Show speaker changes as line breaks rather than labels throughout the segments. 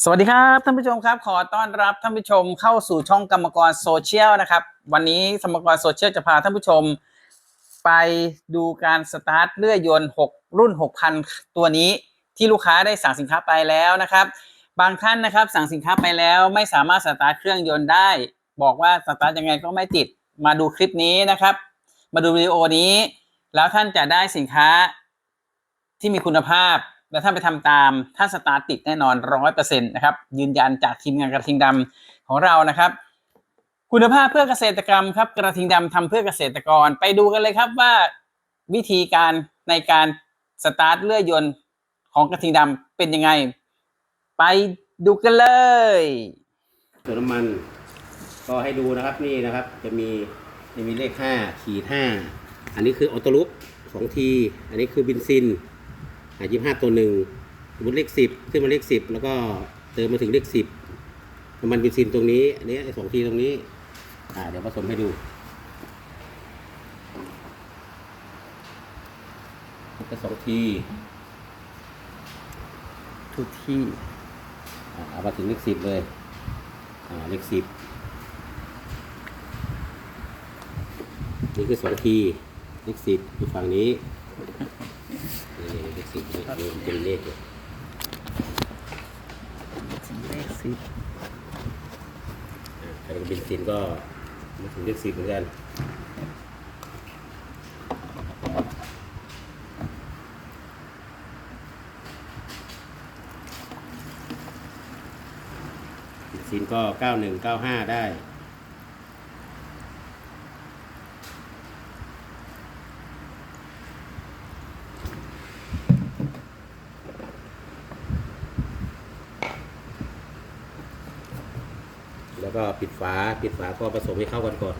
สวัสดีครับท่านผู้ชมครับ ขอต้อนรับท่านผู้ชมเข้าสู่ช่องกรรมกรโซเชียลนะครับ วันนี้กรรมกรโซเชียลจะพาท่านผู้ชม ไปดูการสตาร์ทเลื่อยยนต์ 6 รุ่น 6,000 ตัวนี้ที่ลูกค้าได้สั่งสินค้าไปแล้วนะครับ บางท่านนะครับสั่งสินค้าไปแล้วไม่สามารถสตาร์ทเครื่องยนต์ได้ บอกว่าสตาร์ทยังไงก็ไม่ติดมาดูคลิปนี้นะครับ มาดูวิดีโอนี้ แล้วท่านจะได้สินค้าที่มีคุณภาพ แล้วท่าไปทำตามท่าสตาร์ติดแน่นอนร้อยเปอร์เซ็นต์นะครับยืนยันจากทีมงานกระทิงดำของเรานะครับ คุณภาพเพื่อเกษตรกรรมครับกระทิงดำทำเพื่อเกษตรกรไปดูกันเลยครับว่าวิธีการในการสตาร์ทเลื่อยยนต์ของกระทิงดำเป็นยังไง ไปดูกันเลย
ตัวนน้ำมันก็ให้ดูนะครับนี่นะครับ จะมีจะมีเลขห้าขีดห้าอันนี้คือออโตลุปสองทีอันนี้คือบินซิน ยี่ห้าตัวหนึ่งสมมติเลขสิบขึ้นมาเลขสิบแล้วก็เติมมาถึงเลขสิบน้ำมันเบนซินตรงนี้อันนี้ไอ้สองทีตรงนี้อ่าเดี๋ยวผสมให้ดูก็สองที
ทุกที่
อ่าเอามาถึงเลขสิบเลยอ่าเลขสิบนี่คือสองทีเลขสิบอยู่ฝั่งนี้ สิบนี่นี่เป็นเลขเลย
เลขสิบ
อ่าใครเป็นเบนซินก็มาถึงเลขสิบเหมือนกันเบนซินก็เก้าหนึ่งเก้าห้าได้ แล้วก็ปิดฝา ปิดฝาก็ผสมให้เข้ากันก่อน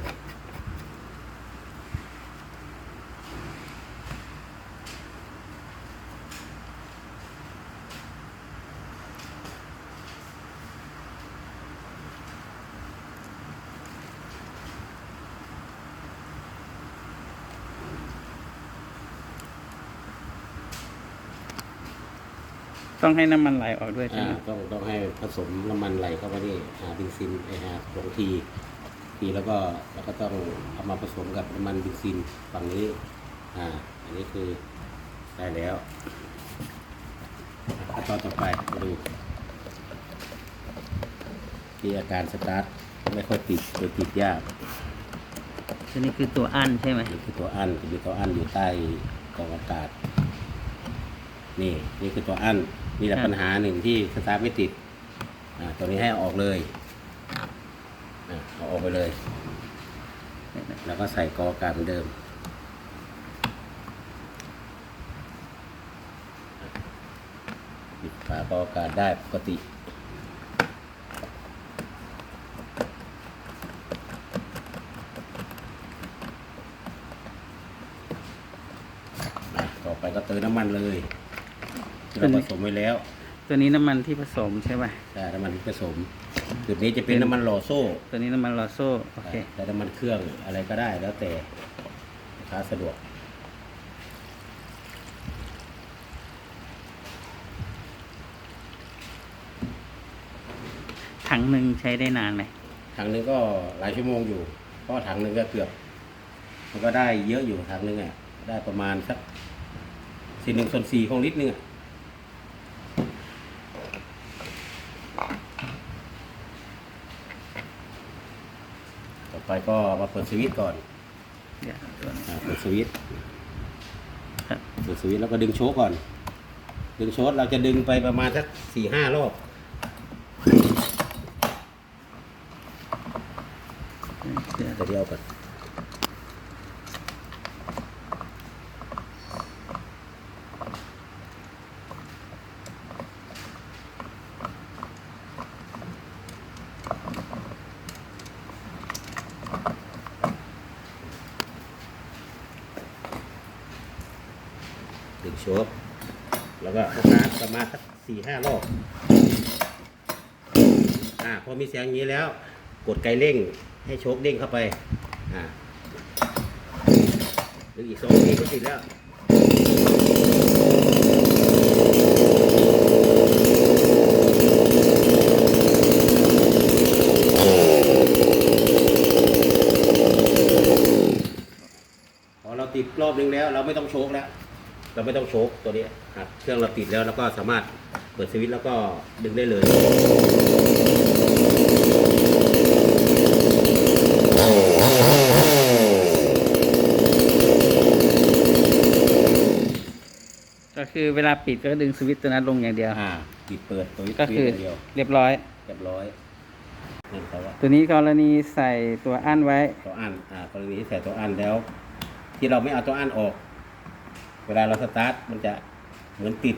ต้องให้น้ำมันไหลออกด้วยใช่
อ่า
ไหม
ต้องต้องให้ผสมน้ำมันไหลเข้าไปนี่หาเบนซินไอหาสองที ทีแล้วก็แล้วก็ต้องเอามาผสมกับน้ำมันเบนซินฝั่งนี้ อ่า อันนี้คือได้แล้วขั้นตอนต่อไปมาดูที่อาการสตาร์ทไม่ค่อยติดโดยติดยาก
ตัวนี้คือตัวอั้นใช่ไหม
นี่คือตัวอั้นจะมีตัวอั้นอยู่ใต้กองอากาศ นี่ นี่คือตัวอั้น มีแต่ปัญหาหนึ่งที่สตาร์ทไม่ติดอ่าตัวนี้ให้เอาออกเลยอ่าเอาออกไปเลย แล้วก็ใส่กองอากาศเหมือนเดิม ปิดฝากองอากาศได้ปกตินะต่อไปก็เติมน้ำมันเลยที่ เราผสมไว้แล้ว
ตัวนี้น้ำมันที่ผสมใช่ไหม
แต่น้ำมันที่ผสมจุดนี้จะเป็นน้ำมันหล่อโซ่
ตัวนี้น้ำมันลอโซ่โอเค
แต่น้ำมันเครื่องอะไรก็ได้แล้วแต่ลูกค้าสะดวก
ถังหนึ่งใช้ได้นานไหม
ถังหนึงก็หลายชั่วโมงอยู่เพราะถังหนึงก็เกือบ มันก็ได้เยอะอยู่ถังหนึงอะได้ประมาณสักสี่หนึ่งส่วนสี่ของลิตรหนึงอะ ไปก็มาเปิดสวิตช์ก่อน
เดี๋ยวตัวนี้
อ่าเปิดสวิตช์
ครับ
เปิดสวิตช์แล้วก็ดึงโชคก่อน ดึงโชคเราจะดึงไปประมาณสักสี่ห้ารอบ
เดี๋ยว
แต่เดียวก่อน ชบแล้วก็น้ำประมาณสักสี่ห้ารอบอ่าพอมีเสียงงนี้แล้ว กดไกเร่งให้โชคเด้งเข้าไปอ่าหรืออีกสองทีก็ติดแล้วพอเราติดรอบนึงแล้ว เราไม่ต้องโชคแล้ว เราไม่ต้องโชกตัวนี้ครับเครื่องเราติดแล้วเราก็สามารถเปิดสวิตช์แล้วก็ดึงได้เลย
ก็คือเวลาปิดก็ดึงสวิตช์ตัวนั้นลงอย่างเดียว
อ่าปิดเปิดสวิตช์
ก็คือ
สวิตช์ย่างเดียว
เรียบร้อย
เรียบร้อยนั่นเขาว่า
ตัวนี้กรณีใส่ตัวอั้นไว้
ตัวอันอ่ากรณีที่ใส่ตัวอันแล้ว ที่เราไม่เอาตัวอันออก เวลาเราสตาร์ทมันจะเหมือนติด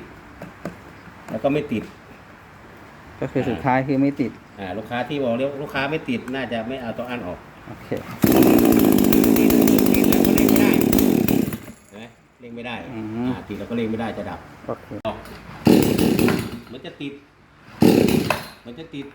แล้วก็ไม่ติด
ก็คือสุดท้ายคือไม่ติด
อ่าลูกค้าที่บอกเรียกลูกค้าไม่ติดน่าจะไม่เอาตัวอันออก
โอเค
ติดติดแล้วก็เร่งไม่ได้เห็นไหมเร่งไม่ได้
อือฮึ
อ่าติดแล้วก็เร่งไม่ได้จะดับ
โอเค
ออกมันจะติด มันจะติด